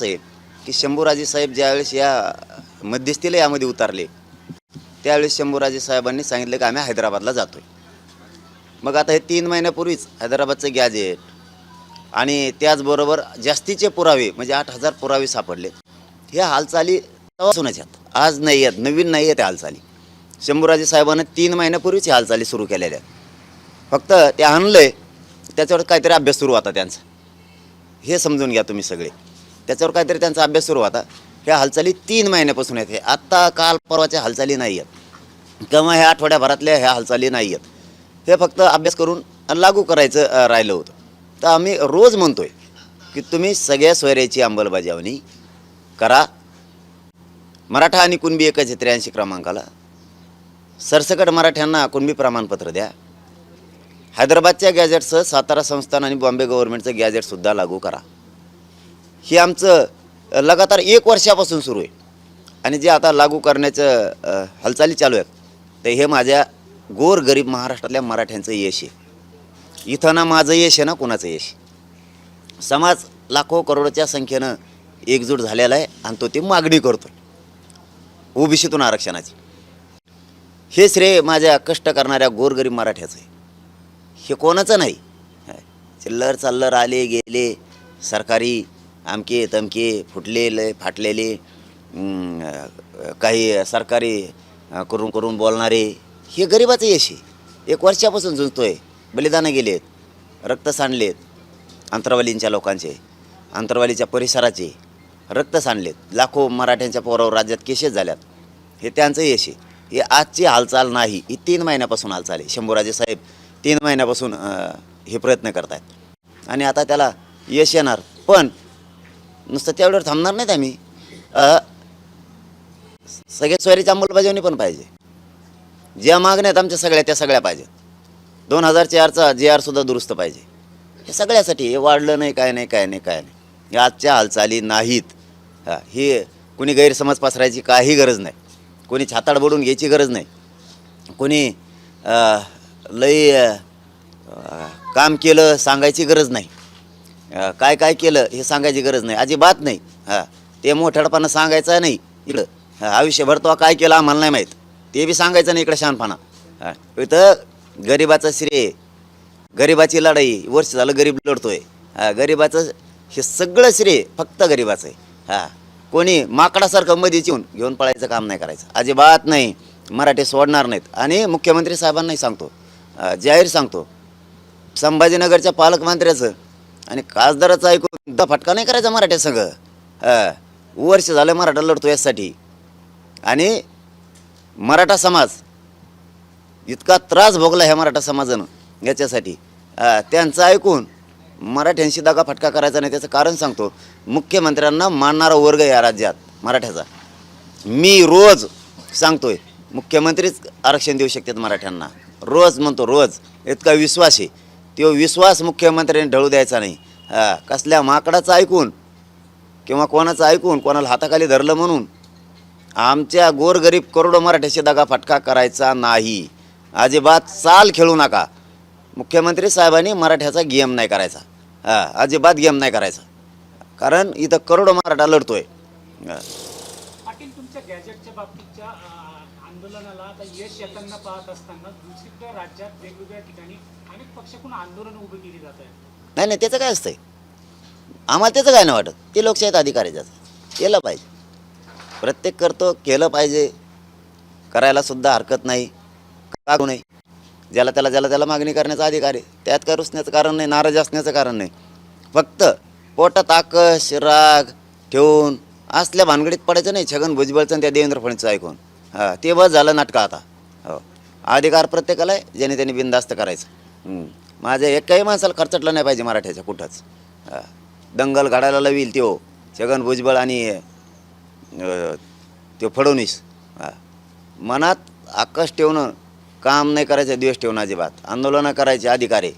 असं आहे की शंभूराजे साहेब ज्यावेळेस या मध्यस्थीला यामध्ये उतारले त्यावेळेस शंभूराजे साहेबांनी सांगितलं की आम्ही हैदराबादला जातोय. मग आता हे तीन महिन्यापूर्वीच हैदराबादचं गॅजेट आणि त्याचबरोबर जास्तीचे पुरावे म्हणजे आठ हजार पुरावे सापडले. ह्या हालचाली तेव्हापासूनच आहेत. आज नाही आहेत नवीन नाही आहेत हालचाली. शंभूराजे साहेबांनी तीन महिन्यापूर्वीच ह्या हालचाली सुरू केलेल्या आहेत. फक्त ते आणलंय त्याच्यावर काहीतरी अभ्यास सुरू होता त्यांचा. हे समजून घ्या तुम्ही सगळे. त्याच्यावर काहीतरी त्यांचा अभ्यास सुरू होता. ह्या हालचाली तीन महिन्यापासून आहेत. हे आत्ता काल परवाच्या हालचाली नाही आहेत. किंवा ह्या आठवड्याभरातल्या ह्या हालचाली नाही आहेत. हे फक्त अभ्यास करून लागू करायचं राहिलं होतं. तर आम्ही रोज म्हणतोय की तुम्ही सगळ्या सोयऱ्याची अंमलबजावणी करा. मराठा आणि कुणबी एकच त्र्याऐंशी क्रमांकाला. सरसकट मराठ्यांना कुणबी प्रमाणपत्र द्या. हैदराबादच्या गॅजेटसह सातारा संस्थान आणि बॉम्बे गव्हर्नमेंटचं गॅजेटसुद्धा लागू करा. हे आमचं लगातार एक वर्षापासून सुरू आहे. आणि जे आता लागू करण्याचं हालचाली चालू आहेत तर हे माझ्या गोर गरीब महाराष्ट्रातल्या मराठ्यांचं यश आहे. इथं ना माझं यश आहे ना कुणाचं यश? समाज लाखो करोडच्या संख्येनं एकजूट झालेला आहे आणि तो ती मागणी करतो ओबीसीतून आरक्षणाची. हे श्रेय माझ्या कष्ट करणाऱ्या गोरगरीब मराठ्याचं आहे. हे कोणाचं नाही? चिल्लर चाल्लर आले गेले सरकारी आमके तमके फुटलेले फाटलेले काही सरकारी करून करून बोलणारे हे गरिबाचं यश आहे. एक वर्षापासून झुंजतोय बलिदानं गेलेत रक्त सांडलेत अंतरवालींच्या लोकांचे अंतरवालीच्या परिसराचे रक्त सांडलेत. लाखो मराठ्यांच्या पोरावर राज्यात केसेस झाल्यात. हे त्यांचं यश आहे. हे आजची हालचाल नाही. ही तीन महिन्यापासून हालचाल आहे. शंभूराजे साहेब तीन महिन्यापासून हे प्रयत्न करत आहेत आणि आता त्याला यश येणार. पण नुसतं तेवढ्यावर थांबणार नाहीत आम्ही. अं, सगळ्या सोयरीची अंमलबजावणी पण पाहिजे. ज्या मागण्या आहेत आमच्या सगळ्या त्या सगळ्या पाहिजेत. दोन हजार चारचा जे आरसुद्धा दुरुस्त पाहिजे. हे सगळ्यासाठी हे वाढलं नाही काय नाही काय नाही काय नाही. हे आजच्या हालचाली नाहीत. हां हे कोणी गैरसमज पसरायची काही गरज नाही. कोणी छाताड बडून घ्यायची गरज नाही. कोणी लई काम केलं सांगायची गरज नाही. अं, काय काय केलं हे सांगायची गरज नाही अजिबात नाही. हां ते मोठ्याडपणा सांगायचं नाही इकडं. हा, आयुष्यभर तो काय केलं आम्हाला नाही माहीत. ते बी सांगायचं नाही इकडं शहाणपणा. हां इथं गरिबाचं श्रेय गरिबाची लढाई वर्ष झालं गरीब लढतोय. हा गरिबाचं हे सगळं श्रेय फक्त गरिबाचं आहे. हा कोणी माकडासारखं मध्येच येऊन घेऊन पळायचं काम नाही करायचं. अजिबात नाही मराठी सोडणार नाहीत. आणि मुख्यमंत्री साहेबांनाही सांगतो अं, जाहीर सांगतो संभाजीनगरच्या पालकमंत्र्याचं आणि खासदाराचं ऐकून द फटका नाही करायचा मराठ्या संघ वर्ष झालं मराठा लढतो यासाठी. आणि मराठा समाज इतका त्रास भोगला ह्या मराठा समाजानं याच्यासाठी. त्यांचं ऐकून मराठ्यांशी दगा फटका करायचा नाही त्याचं कारण सांगतो. मुख्यमंत्र्यांना मानणारा वर्ग या राज्यात मराठ्याचा. मी रोज सांगतोय मुख्यमंत्रीच आरक्षण देऊ शकतात मराठ्यांना. रोज म्हणतो रोज इतका विश्वास आहे. तो विश्वास मुख्यमंत्र्यांनी ढळू द्यायचा नाही. कसल्या माकडाचं ऐकून किंवा कोणाचं ऐकून कोणाला हाताखाली धरलं म्हणून आमच्या गोरगरीब करोडो मराठ्याशी दगा फटका करायचा नाही. अजिबात चाल खेळू नका. मुख्यमंत्री साहेबांनी मराठ्याचा गेम नाही करायचा. हां अजिबात गेम नाही करायचा. कारण इथं करोडो मराठा लढतोय. आंदोलनाला यश येताना पाहत असताना दुसरीकडे राज्यात वेगवेगळ्या ठिकाणी अनेक पक्षाकडून आंदोलन उभी केली जात आहेत नाही नाही त्याचं काय असतंय? आम्हाला त्याचं काय नाही वाटत. ते लोकशाहीत अधिकार आहे त्याचं केलं पाहिजे. प्रत्येक करतो केलं पाहिजे. करायला सुद्धा हरकत नाही. का करू नये? ज्याला त्याला ज्याला त्याला मागणी करण्याचा अधिकार आहे. त्यात काय रुसण्याचं कारण नाही नाराज असण्याचं कारण नाही. फक्त पोटात आकश राग ठेवून असल्या भानगडीत पडायचं नाही. छगन भुजबळचं आणि त्या देवेंद्र फडणवीसचं ऐकून. हां ते बस झालं नाटकं आता. हो. अधिकार प्रत्येकाला आहे ज्याने त्याने बिनधास्त करायचं. माझ्या एकाही माणसाला खर्चटलं नाही पाहिजे मराठ्याच्या कुठंच. दंगल घडायला लावील त्यो छगन भुजबळ आणि त्यो फडणवीस. मनात आकाश ठेवणं काम नाही करायचं दिवस ठेवणं अजिबात. आंदोलनं करायचे अधिकारी.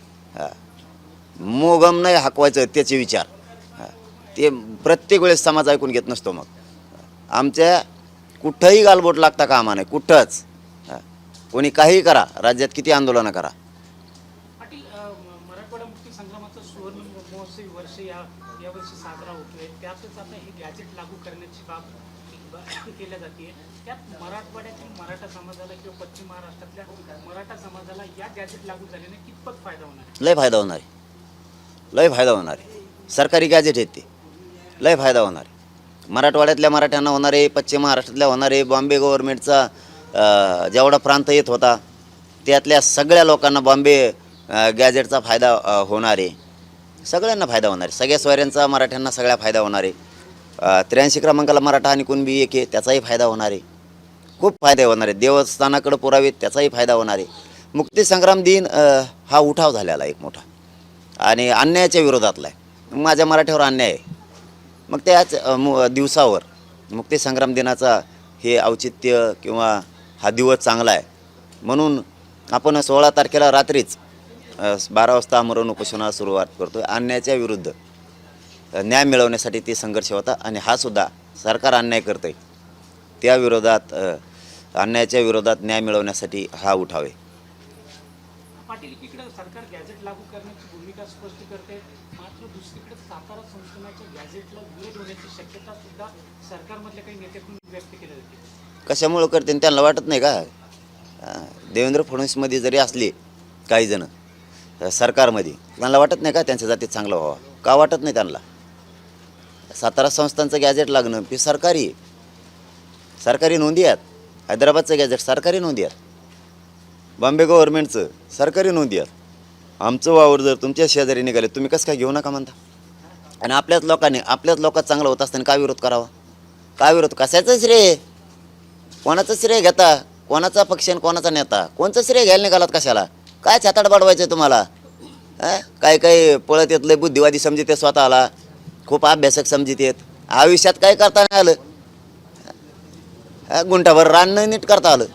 मोगम नाही हाकवायचं त्याचे विचार. हा. ते प्रत्येक वेळेस समाज ऐकून घेत नसतो मग. आमच्या कुठंही गालबोट लागता कामा नाही कुठंच. कोणी काहीही करा राज्यात किती आंदोलनं करा पाटील अं, म- मराठवाडा मुक्ती संग्रामाचा सुवर्ण महोत्सवी वर्ष या यावर्षी साजरा होतोय त्यातच आता हे गॅजेट लागू करण्याची बाब ब- केल्या जाते त्यात मराठवाड्यातील मराठा समाजाला किंवा पश्चिम महाराष्ट्रातल्या मराठा समाजाला या गॅजेट लागू झाल्याने कितपत फायदा होणार आहे? लय फायदा होणार आहे. लय फायदा होणार आहे. सरकारी गॅजेट आहेत ते. लय फायदा होणार आहे. मराठवाड्यातल्या मराठ्यांना होणार आहे पश्चिम महाराष्ट्रातल्या होणार आहे बॉम्बे गव्हर्नमेंटचा जेवढा प्रांत येत होता त्यातल्या सगळ्या लोकांना बॉम्बे गॅजेटचा फायदा होणार आहे. सगळ्यांना फायदा होणार आहे. सगळ्या सोयऱ्यांचा मराठ्यांना सगळ्या फायदा होणार आहे. त्र्याऐंशी क्रमांकाला मराठा आणि कुणबी एक आहे त्याचाही फायदा होणार आहे. खूप फायदे होणार आहे. देवस्थानाकडे पुरावे त्याचाही फायदा होणार आहे. मुक्तीसंग्राम दिन हा उठाव झालेला एक मोठा. आणि अन्यायाच्या विरोधातला आहे. माझ्या मराठीवर अन्याय आहे. मग त्याच मु दिवसावर मुक्तीसंग्राम दिनाचा हे औचित्य किंवा हा दिवस चांगला आहे. म्हणून आपण सोळा तारखेला रात्रीच बारा वाजता आमरण उपोषणाला सुरुवात करतो. अन्यायाच्या विरुद्ध न्याय मिळवण्यासाठी ते संघर्ष होता. आणि हा सुद्धा सरकार अन्याय करतं आहे त्या विरोधात अन्यायाच्या विरोधात न्याय मिळवण्यासाठी हा उठाव आहे. पाटील एकीकडे सरकार गॅजेट लागू करण्याची भूमिका स्पष्ट करते. मात्र दुसरीकडे सातारा गॅजेटला विरोध होण्याची शक्यता सुद्धा सरकारमधल्या काही नेत्याकडून व्यक्त केली जाते कशामुळं करते? त्यांना वाटत नाही का? देवेंद्र फडणवीसमध्ये जरी असले काही जण सरकारमध्ये त्यांना वाटत नाही का त्यांच्या जातीत चांगलं व्हावं? का वाटत नाही त्यांना? सातारा संस्थांचं गॅजेट लागणं हे सरकारी. सरकारी नोंदी आहेत. हैदराबादचं गॅजेट सरकारी नोंदी आहेत. बॉम्बे गव्हर्नमेंटचं सरकारी नोंदी आहेत. आमचं वावर जर तुमच्या शेजारी निघाले तुम्ही कसं काय घेऊ नका म्हणता? आणि आपल्याच लोकांनी आपल्याच लोकात चांगलं होत असताना का विरोध करावा? का विरोध? कशाचं श्रेय? कोणाचं श्रेय घेता? कोणाचा पक्ष आणि कोणाचा नेता? कोणचं श्रेय घ्यायला निघालात कशाला? काय छाताड बाडवायचं तुम्हाला? काय काय पळत येत लय बुद्धिवादी समजिते स्वतःला. खूप अभ्यासक समजित येत. आयुष्यात काय करता नाही आलं? गुंठाभर रान नीट करता आलं.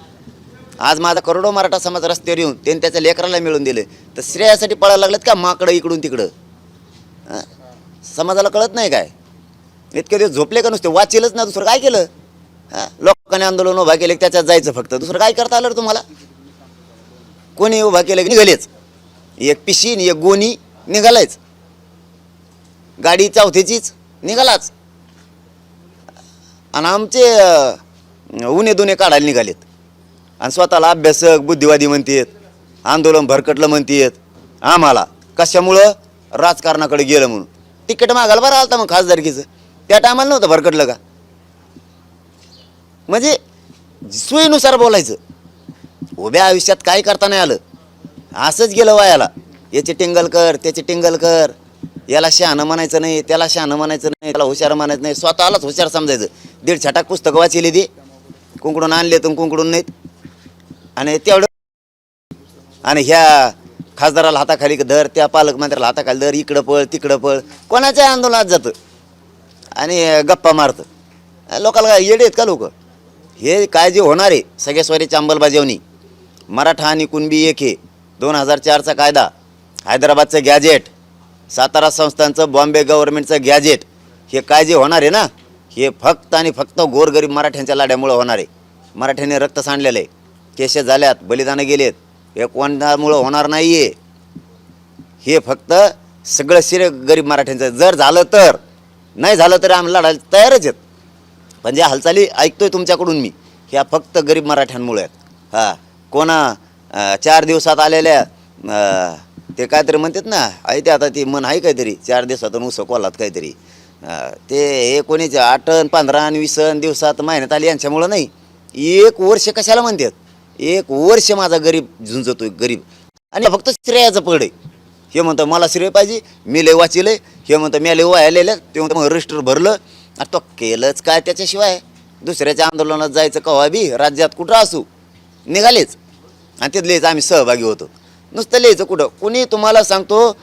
आज माझा करोडो मराठा समाज रस्त्यावर येऊन त्यांनी त्याच्या लेकराला मिळून दिले. तर श्रेयासाठी पळायला लागलेत का माकडं इकडून तिकडं? समाजाला कळत नाही काय? इतके दिवस झोपले का नुसते? वाचेलच ना दुसरं काय केलं? लोकांनी आंदोलन उभा केले त्याच्यात जायचं फक्त. दुसरं काय करता आलं तुम्हाला? कोणी उभा केलं की निघालेच? एक पिशी एक गोणी निघालायच. गाडी चौथीचीच निघालाच. आणि आमचे उन्हे दुने काढायला निघालेत. आणि स्वतःला अभ्यासक बुद्धिवादी म्हणतेत आंदोलन भरकटलं म्हणतेत. आम्हाला कशामुळं? राजकारणाकडे गेलं म्हणून. तिकीट मागायला बरं आलता मग खासदारकीचं. त्या टायमाला नव्हतं भरकटलं का? म्हणजे सोयीनुसार बोलायचं. उभ्या आयुष्यात काय करता नाही आलं. असंच गेलं वायाला. याचे टिंगल कर त्याचे टिंगल कर. याला शहाणं म्हणायचं नाही त्याला शहाणं म्हणायचं नाही त्याला हुशार म्हणायचं नाही. स्वतःलाच हुशार समजायचं. दीड छटाक पुस्तकं वाचली ती. कुंकडून आणले तर कुंकडून नाहीत आणि तेवढं आणि ह्या खासदाराला हाताखाली धर त्या पालकमंत्र्याला हाताखाली धर इकडं पळ तिकडं पळ. कोणाच्या आंदोलनात जातं? आणि गप्पा मारतं. लोकांना काय येडे आहेत का लोक? हे काय जे होणार आहे सगळ्या स्वारीच्या अंमलबजावणी. मराठा आणि कुणबी एक हे दोन हजार चारचा कायदा हैदराबादचं गॅजेट सातारा संस्थांचं बॉम्बे गव्हर्नमेंटचं गॅजेट हे काय जे होणार आहे ना? हे फक्त आणि फक्त गोरगरीब मराठ्यांच्या लाड्यामुळं होणार आहे. मराठ्यांनी रक्त सांडलेलं आहे. केसेस झाल्यात बलिदानं गेलेत. हे कोणामुळं होणार नाही आहे हे फक्त सगळं शिरे गरीब मराठ्यांचं. जर झालं तर नाही झालं तर आम्ही लढायला तयारच आहेत. पण ज्या हालचाली ऐकतोय तुमच्याकडून मी ह्या फक्त गरीब मराठ्यांमुळे आहेत. हा कोणा चार दिवसात आलेल्या ते काहीतरी म्हणतात ना आहे ते आता ती मन आहे काहीतरी चार दिवसातून उसं काहीतरी. अं, ते हे आठ अन पंधरा आणि वीस अन दिवसात महिन्यात आली यांच्यामुळं नाही. एक वर्ष कशाला म्हणतात? एक वर्ष माझा गरीब झुंजतोय गरीब. आणि फक्त श्रेयाचं पड आहे. हे म्हणतं मला श्रेय पाहिजे मी लय वाचिले हे म्हणतं मी लय वायलेलं ते म्हणतं मग रजिस्टर भरलं. आणि तो केलंच काय त्याच्याशिवाय? दुसऱ्याच्या आंदोलनात जायचं कवा बी? राज्यात कुठं असू? निघालेच. आणि तिथलेच आम्ही सहभागी होतो. नुसतं लिहायचं कुठं? कुणी तुम्हाला सांगतो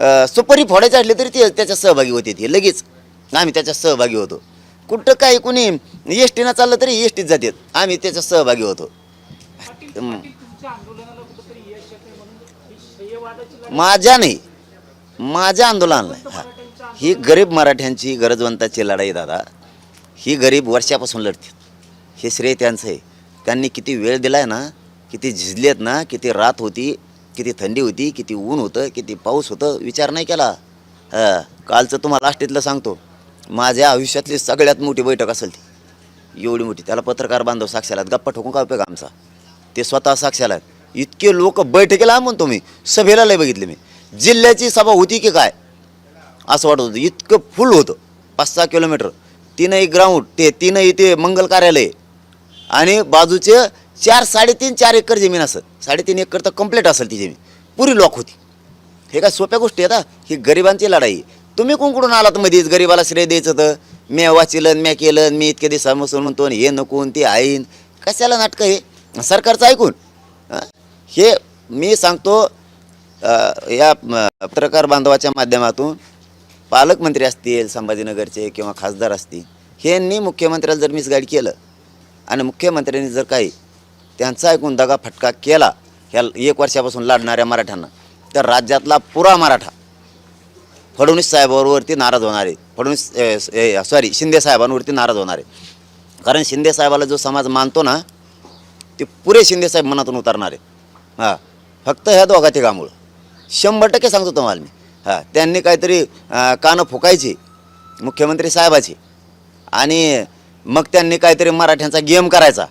अं, सुपारी फोडायचे असले तरी ते त्याच्यात सहभागी होते ते लगेच. आम्ही त्याच्यात सहभागी होतो. कुठं काही कुणी एस टीनं चाललं तरी एस टीत जातात. आम्ही त्याच्यात सहभागी होतो. ही माझ्या नाही. माझ्या आंदोलनाला. हा. ही गरीब मराठ्यांची गरजवंताची लढाई दादा. ही गरीब वर्षापासून लढते हे श्रेय त्यांचं आहे. त्यांनी किती वेळ दिलाय ना किती झिजलेत ना किती रात होती किती थंडी होती किती ऊन होतं किती पाऊस होतं विचार नाही केला. हा. कालचं तुम्हाला लास्टीतलं सांगतो. माझ्या आयुष्यातली सगळ्यात मोठी बैठक असेल ती. एवढी मोठी. त्याला पत्रकार बांधव साक्षाला गप्पा ठोकून काय उपयोग आमचा? ते स्वतः साक्षाला इतके लोक बैठकीला म्हणतो मी सभेला लय बघितले मी. जिल्ह्याची सभा होती की काय? असं वाटत होतं. इतकं फुल होतं. पाच सहा किलोमीटर. तीनही ग्राउंड ते तीनही ते मंगल कार्यालय. आणि बाजूचे चार साडेतीन चार एकर जमीन असत साडेतीन एकर तर कंप्लीट असेल ती जमीन. पुरी लॉक होती. हे काय सोप्या गोष्टी आता ही गरिबांची लढाई. तुम्ही कोणकडून आलात मध्येच गरीबाला श्रेय द्यायचं तर म्या वाचिलन म्या केलं मी इतके दिवसापासून म्हणतो आणि हे नको ते आईन कशाला नाटकं हे? सरकारचं ऐकून. हे मी सांगतो या पत्रकार बांधवाच्या माध्यमातून पालकमंत्री असतील संभाजीनगरचे किंवा खासदार असतील ह्यांनी मुख्यमंत्र्याला जर मिसगाईड केलं आणि मुख्यमंत्र्यांनी जर काही त्यांचा ऐकून दगा फटका केला ह्या एक वर्षापासून लढणाऱ्या मराठ्यांना तर राज्यातला पुरा मराठा फडणवीस साहेबांवरती नाराज होणार आहे. फडणवीस सॉरी शिंदे साहेबांवरती नाराज होणार आहे. कारण शिंदे साहेबाला जो समाज मानतो ना ते पुरे शिंदे साहेब मनातून उतरणार आहे. हां फक्त ह्या दोघा तिघामुळं शंभर टक्के सांगतो तुम्हाला मी. हां त्यांनी काहीतरी कानं फुकायची मुख्यमंत्री साहेबाची. आणि मग त्यांनी काहीतरी मराठ्यांचा गेम करायचा.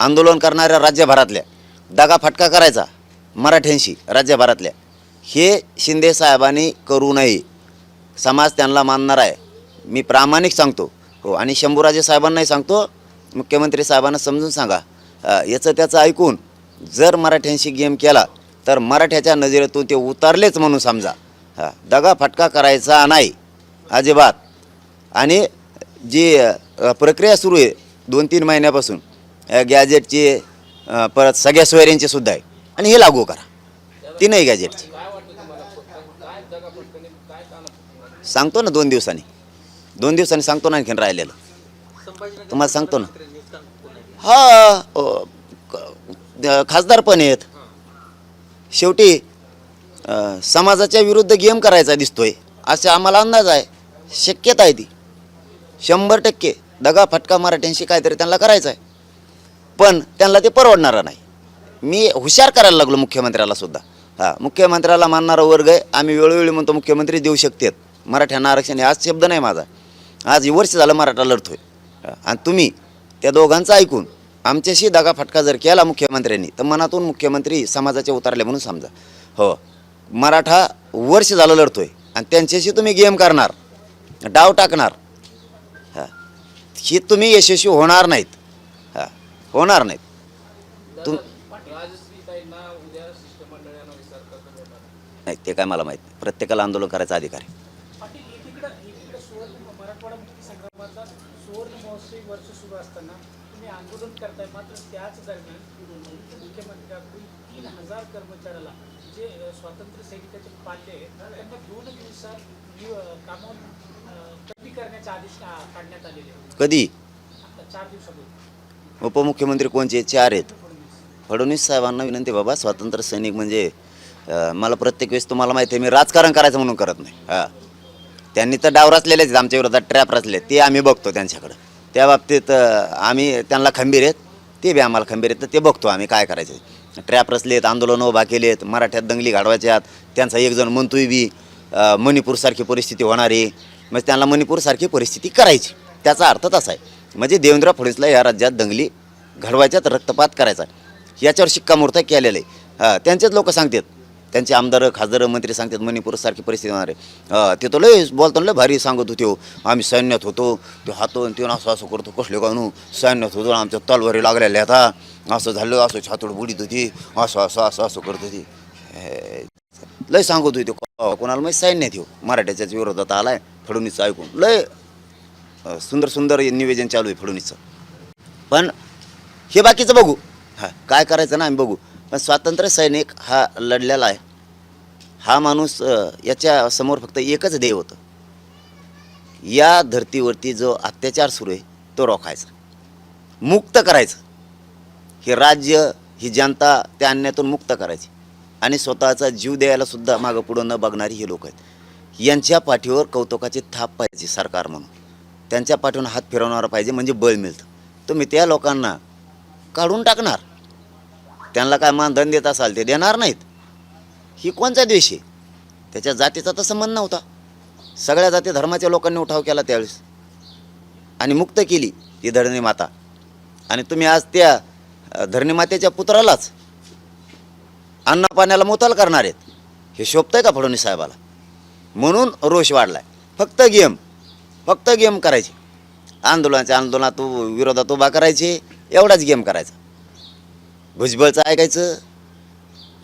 आंदोलन करणाऱ्या राज्यभरातल्या दगा फटका करायचा मराठ्यांशी राज्यभरातल्या. हे शिंदे साहेबांनी करू नये. समाज त्यांना मानणार आहे. मी प्रामाणिक सांगतो. हो आणि शंभूराजे साहेबांनाही सांगतो. मुख्यमंत्री साहेबांना समजून सांगा. याचं त्याचं ऐकून जर मराठ्यांशी गेम केला तर मराठ्याच्या नजरेतून ते उतारलेच म्हणून समजा. हा दगा फटका करायचा नाही. अजिबात. आणि जी प्रक्रिया सुरू आहे दोन तीन महिन्यापासून गॅजेटची परत सगळ्या सोयऱ्यांची सुद्धा आहे. आणि हे लागू करा. तीनही गॅजेटची सांगतो ना दोन दिवसांनी. दोन दिवसांनी सांगतो ना आणखीन राहिलेलं. तुम्हाला सांगतो ना. हा खासदार पण आहेत. शेवटी समाजाच्या विरुद्ध गेम करायचा दिसतोय असा आम्हाला अंदाज आहे. शक्यता आहे ती. शंभर टक्के दगा फटका मराठ्यांशी काहीतरी त्यांना करायचं आहे पण त्यांना ते परवडणारं नाही. मी हुशार करायला लागलो मुख्यमंत्र्याला सुद्धा. हां मुख्यमंत्र्याला मानणारा वर्ग आहे. आम्ही वेळोवेळी म्हणतो मुख्यमंत्री देऊ शकतात. मराठ्यांना आरक्षण हे आज शब्द नाही माझा. आज वर्ष झालं मराठा लढतोय. आणि तुम्ही त्या दोघांचं ऐकून आमच्याशी दगा फटका जर केला मुख्यमंत्र्यांनी तर मनातून मुख्यमंत्री समाजाचे उतरले म्हणून समजा. हो. मराठा वर्ष झालं लढतोय आणि त्यांच्याशी तुम्ही गेम करणार डाव टाकणार. हां. ही तुम्ही यशस्वी होणार नाहीत. हां. होणार नाहीत. तुम नाही ते काय मला माहीत. प्रत्येकाला आंदोलन करायचा अधिकार आहे पाटील एकीकडं एकीकडं सुवर्ण मराठवाडा मुक्ती संग्रामाचा सुवर्ण महोत्सवी वर्ष सुरू असताना तुम्ही आंदोलन करताय. मात्र त्याच दरम्यान मुख्यमंत्र्यांकडून तीन हजार कर्मचाऱ्याला जे स्वातंत्र्य सैनिकाचे पाल्य आहेत त्यांना दोन दिवसात अ, कमी करण्याचे आदेश काढण्यात आलेले. कधी? चार दिवसापूर्वी. उपमुख्यमंत्री कोणचे? चार आहेत. फडणवीस साहेबांना विनंती बाबा स्वातंत्र्य सैनिक म्हणजे मला प्रत्येक वेळेस तुम्हाला माहिती आहे मी राजकारण करायचं म्हणून करत नाही. हां. त्यांनी तर डाव रचलेलेच आहेत आमच्या विरोधात ट्रॅप रचले ते आम्ही बघतो त्यांच्याकडं. त्या बाबतीत आम्ही त्यांना खंबीर आहेत. ते बी आम्हाला खंबीर आहेत तर ते बघतो आम्ही काय करायचं. ट्रॅप रचलेत आंदोलन उभा केलेत मराठ्यात दंगली घडवायच्यात. त्यांचा एक जण म्हणतोय बी मणिपूरसारखी परिस्थिती होणार आहे. म्हणजे त्यांना मणिपूरसारखी परिस्थिती करायची. त्याचा अर्थ तसा आहे. म्हणजे देवेंद्र फडणवीसला या राज्यात दंगली घडवायच्यात रक्तपात करायचा. याच्यावर शिक्कामोर्तब केलेलं आहे. त्यांचेच लोक सांगतात. त्यांचे आमदार खासदार मंत्री सांगतात मणिपूरसारखी परिस्थिती होणार आहे. तिथं लय बोलताना लय भारी सांगत होते हो. आम्ही सैन्यात होतो ते हातो ते असं असं करतो कसले कानू सैन्यात होतो आमच्या तलवारी लागलेल्या आता. असं झालं असं छातोड बुडीत होती असं असं असं असं करत होती. हे, लय सांगत होते कोणाला माहिती सैन्यात येऊ? मराठ्याच्याच विरोधात आलाय फडणवीसचं ऐकून. लय सुंदर सुंदर निवेदन चालू आहे फडणवीसचं. पण हे बाकीचं बघू. हां काय करायचं ना आम्ही बघू. पण स्वातंत्र्य सैनिक हा लढलेला आहे. हा माणूस याच्या समोर फक्त एकच देव होतं. या धर्तीवरती जो अत्याचार सुरू आहे तो रोखायचा. मुक्त करायचं. हे राज्य ही जनता त्या अन्यातून मुक्त करायची. आणि स्वतःचा जीव द्यायला सुद्धा मागं पुढं न बघणारी हे लोक आहेत. यांच्या पाठीवर कौतुकाची थाप पाहिजे सरकार म्हणून. त्यांच्या पाठीवर हात फिरवणारा पाहिजे म्हणजे बळ मिळतं. तुम्ही त्या लोकांना काढून टाकणार. त्यांना काय मानधन देत असाल ते देणार नाहीत. ही कोणचा द्वेष आहे त्याच्या जातीचा तर संबंध नव्हता सगळ्या जाती धर्माच्या लोकांनी उठाव केला त्यावेळेस. आणि मुक्त केली ती धरणी माता. आणि तुम्ही आज त्या धरणी मातेच्या पुत्रालाच अन्नपाण्याला मोताल करणार आहेत. हे शोभतंय का फडणवीस साहेबाला? म्हणून रोष वाढलाय. फक्त गेम फक्त गेम करायची. आंदोलनाच्या आंदोलनात विरोधात उभा करायचे एवढाच गेम करायचा. भुजबळचं ऐकायचं?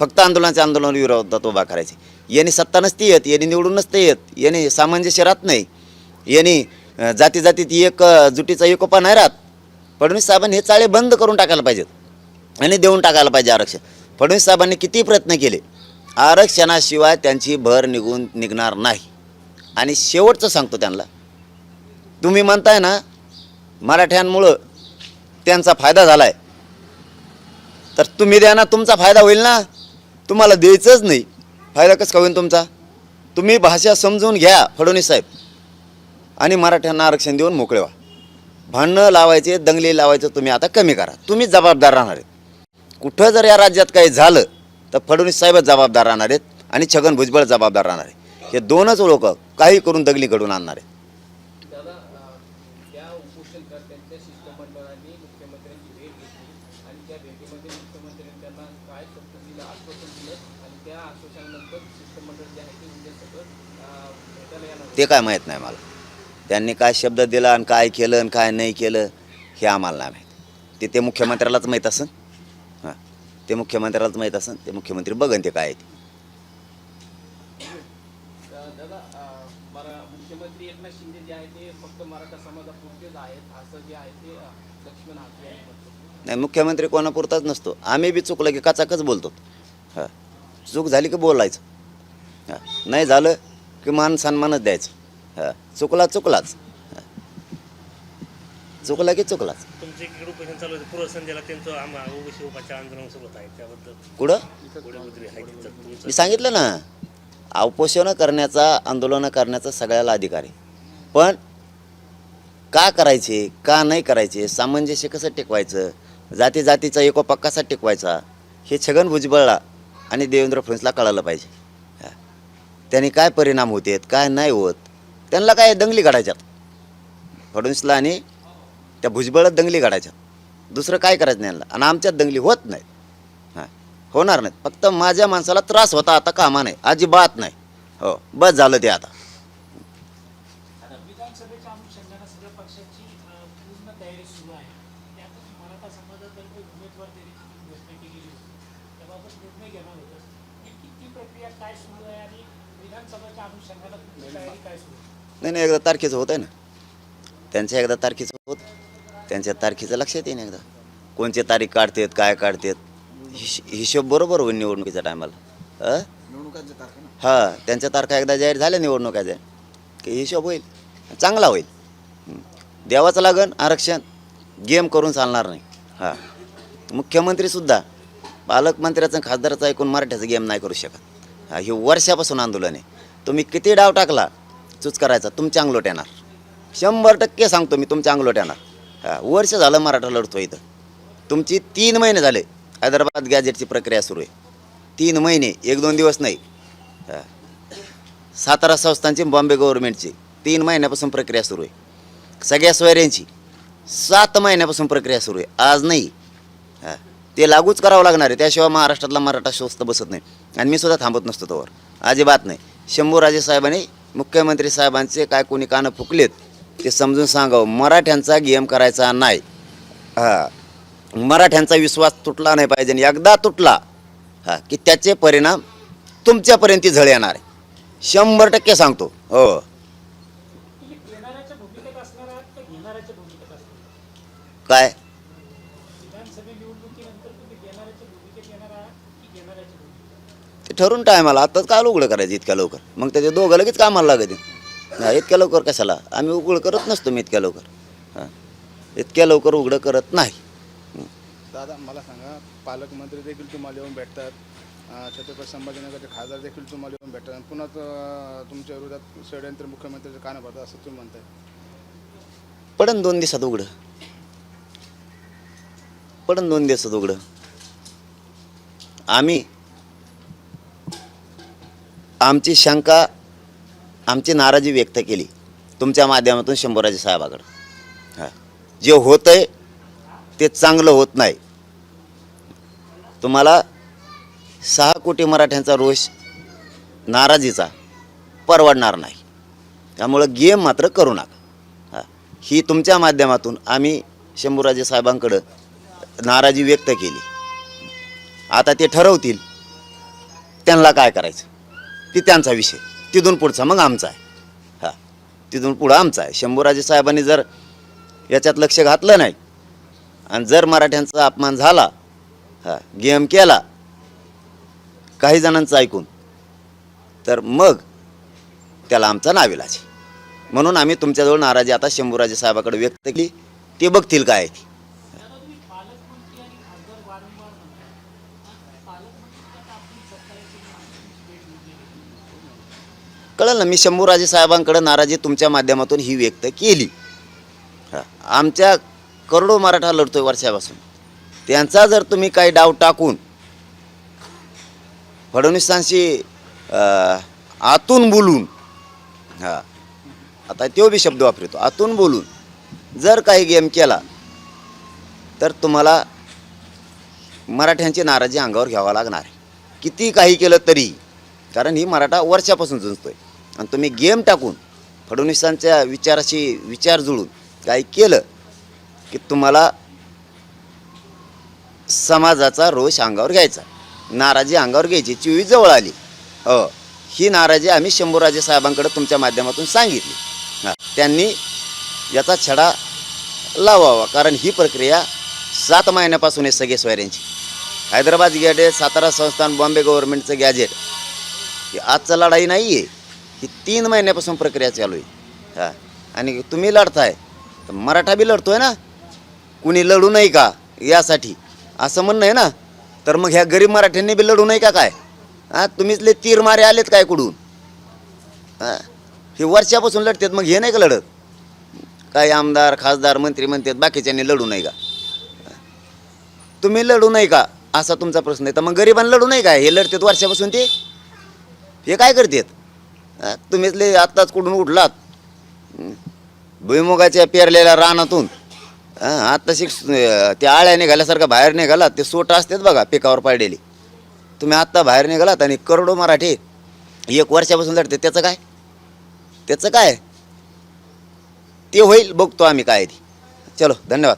फक्त आंदोलनाच्या आंदोलन विरोधात उभा करायचे. यांनी सत्ता नसती येत यांनी निवडून नसते येत यांनी सामंजस्य राहत नाही. यांनी जाती जातीत एक जुटीचा एकोपा नाही राहत. फडणवीस साहेबांनी हे चाळे बंद करून टाकायला पाहिजेत. आणि देऊन टाकायला पाहिजे आरक्षण. फडणवीस साहेबांनी किती प्रयत्न केले? आरक्षणाशिवाय त्यांची भर निघून निघणार नाही. आणि शेवटचं सांगतो त्यांना. तुम्ही म्हणताय ना मराठ्यांमुळं त्यांचा फायदा झाला आहे तर तुम्ही द्या ना तुमचा फायदा होईल ना. तुम्हाला द्यायचंच नाही. फायदा कसं का होईल तुमचा? तुम्ही भाषा समजून घ्या फडणवीस साहेब. आणि मराठ्यांना आरक्षण देऊन मोकळे व्हा. भांडणं लावायचे दंगली लावायचं तुम्ही आता कमी करा. तुम्हीच जबाबदार राहणार आहेत. कुठं जर या राज्यात काही झालं तर फडणवीस साहेबच जबाबदार राहणार आहेत आणि छगन भुजबळ जबाबदार राहणार आहे. हे दोनच लोक काही करून दंगली घडून आणणार आहेत दादा अं, त्या उपोषणकर्त्यांच्या शिष्टमंडळाने मुख्यमंत्र्यांची भेट घेतली आणि त्या भेटीमध्ये मुख्यमंत्र्यांनी त्यांना काय शब्द दिलं आश्वासन दिलं आणि त्या आश्वासनानंतर शिष्टमंडळ जे आहे ते उद्या सगळं अं, भेटायला येणार होतं. ते काय माहीत नाही मला. त्यांनी काय शब्द दिला आणि काय केलं आणि काय नाही केलं हे आम्हाला नाही माहीत. ते ते मुख्यमंत्र्यालाच माहीत असन? हां. ते मुख्यमंत्र्यालाच माहीत असन? ते मुख्यमंत्री बघन ते काय ते. मुख्यमंत्री एकनाथ शिंदे जे आहे ते फक्त मराठा समाजापुरतेच आहेत. असं जे आहे ते अं, लक्ष्मण हाके यांनी म्हटलं नाही मुख्यमंत्री कोणापुरताच नसतो. आम्ही बी चुकलं की काचाकच बोलतो. हां. चूक झाली की बोलायचं. हां. नाही झालं की मान सन्मानच द्यायचं. हां. चुकला चुकलाच. चुकला की चुकलाच. तुमचे इकडे उपोषण चालू होते. पूर्व संध्याला त्यांचं आम्हा ओबीसी उपाच्या आंदोलन सुरू होत आहे. त्याबद्दल कुठं? पुढे कुठे आहे तिथं तुमचं मी सांगितलं ना उपोषणं करण्याचा आंदोलनं करण्याचा सगळ्याला अधिकार आहे. पण का करायचे का नाही करायचे सामंजस्य कसं टिकवायचं जाती जातीचा एकोपा कसा टिकवायचा हे छगन भुजबळला आणि देवेंद्र फडणवीसला कळालं पाहिजे. त्याने काय परिणाम होतेत काय नाही होत त्यांना काय दंगली काढायच्यात फडणवीसला आणि त्या भुजबळात दंगली काढायच्या दुसरं काय करायचं नाही आणि आमच्यात दंगली होत नाहीत हां होणार नाहीत. फक्त माझ्या माणसाला त्रास होता आता कामा नाही. अजिबात नाही. हो बस झालं ते आता विधानसभेच्या अनुषंगाने सगळ्या पक्षाची अ, पूर्ण तयारी सुरू आहे त्यातच मराठा समाजातर्फे उमेदवार तयारीची घोषणा केलेली होती त्याबाबत निर्णय घेणार होतं नेमकी ती प्रक्रिया काय सुरू आहे आणि विधानसभेच्या अनुषंगाने तुमची तयारी काय सुरू आहे नाही नाही एकदा तारखेचं होत आहे ना. त्यांच्या एकदा तारखेचं होत त्यांच्या तारखेचं लक्षात येईन एकदा. कोणचे तारीख काढतात काय काढतात हिश हिशोब बरोबर होईल निवडणुकीच्या टायमाला. हां त्यांच्या तारखा एकदा जाहीर झाल्या निवडणुकाच्या. की हिशोब होईल चांगला होईल. द्यावाचं लागन आरक्षण गेम करून चालणार नाही. हां. मुख्यमंत्रीसुद्धा पालकमंत्र्याचं खासदाराचं ऐकून मराठ्याचं गेम नाही करू शकत. हा हे वर्षापासून आंदोलन आहे. तुम्ही किती डाव टाकला चूच करायचा तुमच्या अंगलोट येणार. शंभर टक्के सांगतो मी तुमच्या अंगलोट येणार. हां वर्ष झालं मराठा लढतो इथं. तुमची तीन महिने झाले हैदराबाद गॅजेटची प्रक्रिया सुरू आहे. तीन महिने एक दोन दिवस नाही. सातारा संस्थांची बॉम्बे गव्हर्नमेंटची तीन महिन्यापासून प्रक्रिया सुरू आहे. सगळ्या सोयऱ्यांची सात महिन्यापासून प्रक्रिया सुरू आहे. आज नाही. हा. ते लागूच करावं लागणार आहे. त्याशिवाय महाराष्ट्रातला मराठा स्वस्त बसत नाही. आणि मी सुद्धा थांबत नसतो तोवर. अजिबात नाही. शंभूराजे साहेबांनी मुख्यमंत्री साहेबांचे काय कोणी कानं फुकलेत ते समजून सांगावं. मराठ्यांचा गेम करायचा नाही. हा. मराठ्यांचा विश्वास तुटला नाही पाहिजे आणि एकदा तुटला हा की त्याचे परिणाम तुमच्यापर्यंत झळ येणार. आहे शंभर टक्के सांगतो. हो. तुम्ही घेणाऱ्याच्या भूमिकेत असणार आहात का घेणाऱ्याच्या भूमिकेत असणार काय विधानसभा निवडणुकीनंतर तुम्ही घेणाऱ्याच्या भूमिकेत येणार आहात की घेणाऱ्याच्या भूमिकेत ते ठरून टायमाला आत्ताच काल उघडं करायचं इतक्या लवकर. मग त्याचे दोघं लगेच कामाला लागते इतक्या लवकर कशाला? आम्ही उघड करत नसतो मी इतक्या लवकर. हां इतक्या लवकर उघडं करत नाही. दादा मला सांगा पालकमंत्री देखील तुम्हाला येऊन भेटतात. छत्रपती संभाजीनगरचे खासदार देखील तुम्हाला येऊन भेटतात. पुन्हा तुमच्या विरोधात षडयंत्र मुख्यमंत्र्याचे कानं भरतात असं तुम्ही म्हणताय. पडन दोन दिवसात उघडं. पडन दोन दिवसात उघडं. आम्ही आमची शंका आमची नाराजी व्यक्त केली. तुमच्या माध्यमातून शंभूराजे साहेबाकडं. हां. जे होतं आहे ते चांगलं होत नाही. तुम्हाला सहा कोटी मराठ्यांचा रोष नाराजीचा परवडणार नाही. त्यामुळं गेम मात्र करू नका. हां. ही तुमच्या माध्यमातून आम्ही शंभूराजे साहेबांकडं नाराजी व्यक्त केली. आता ते ठरवतील त्यांना काय करायचं. ती त्यांचा विषय. तिथून पुढचा मग आमचा आहे. हां. तिथून पुढं आमचा आहे. शंभूराजे साहेबांनी जर याच्यात लक्ष घातलं नाही आणि जर मराठ्यांचा अपमान झाला हां गेम केला काही जणांचं ऐकून तर मग त्याला आमचा नाविलाज म्हणून आम्ही तुमच्याजवळ नाराजी आता शंभूराजे साहेबाकडे व्यक्त केली. ते बघतील काय आहे ती दादा तुम्ही पालकमंत्री आणि खासदार वारंवार म्हणता हा, पालकमंत्री आता आपण सत्ताराची भेट घेतली कळलं ना मी शंभूराजे साहेबांकडे नाराजी तुमच्या माध्यमातून ही व्यक्त केली. आमच्या करोडो मराठा लढतोय वर्षापासून. त्यांचा जर तुम्ही काही डाव टाकून फडणवीसांशी आतून बोलून हा आता तो बी शब्द वापरतो आतून बोलून जर काही गेम केला तर तुम्हाला मराठ्यांची नाराजी अंगावर घ्यावा लागणार किती काही केलं तरी कारण ही मराठा वर्षापासून जुंजतोय. आणि तुम्ही गेम टाकून फडणवीसांच्या विचाराशी विचार जुळून काही केलं की तुम्हाला समाजाचा रोष अंगावर घ्यायचा. नाराजी अंगावर घ्यायची चोवीस जवळ आली. हो ही नाराजी आम्ही शंभूराजे साहेबांकडे तुमच्या माध्यमातून सांगितली. त्यांनी याचा छडा लावावा कारण ही प्रक्रिया सात महिन्यापासून आहे सगळे सोयऱ्यांची. हैदराबाद गॅजेट सातारा संस्थान बॉम्बे गव्हर्नमेंटचं गॅजेट आजचा लढाई नाही आहे ही तीन महिन्यापासून प्रक्रिया चालू आहे. हां. आणि तुम्ही लढताय तर मराठा बी लढतोय ना? कुणी लढू नाही का यासाठी? असं म्हणणं आहे ना? तर मग ह्या गरीब मराठ्यांनी बी लढू नाही का काय? हां तुम्हीचले तीर मारे आलेत काय कुठून? हां. हे वर्षापासून लढतात मग हे नाही का लढत? काही आमदार खासदार मंत्री म्हणतात बाकीच्यांनी लढू नाही का? तुम्ही लढू नाही का? असा तुमचा प्रश्न आहे. तर मग गरिबांना लढू नाही का? हे लढतात वर्षापासून ते? हे काय करतात? तुम्हीच लय आत्ताच कुठून उठलात? भुईमुगाच्या पेरलेल्या रानातून. आत्ता शिक त्या आळ्या निघाल्यासारखं बाहेर निघालात ते सोट असतात बघा पिकावर पाडलेली. तुम्ही आत्ता बाहेर निघालात आणि करोडो मराठी एक वर्षापासून लढते त्याचं काय? त्याचं काय? ते होईल बघतो आम्ही काय ते ती. चलो धन्यवाद.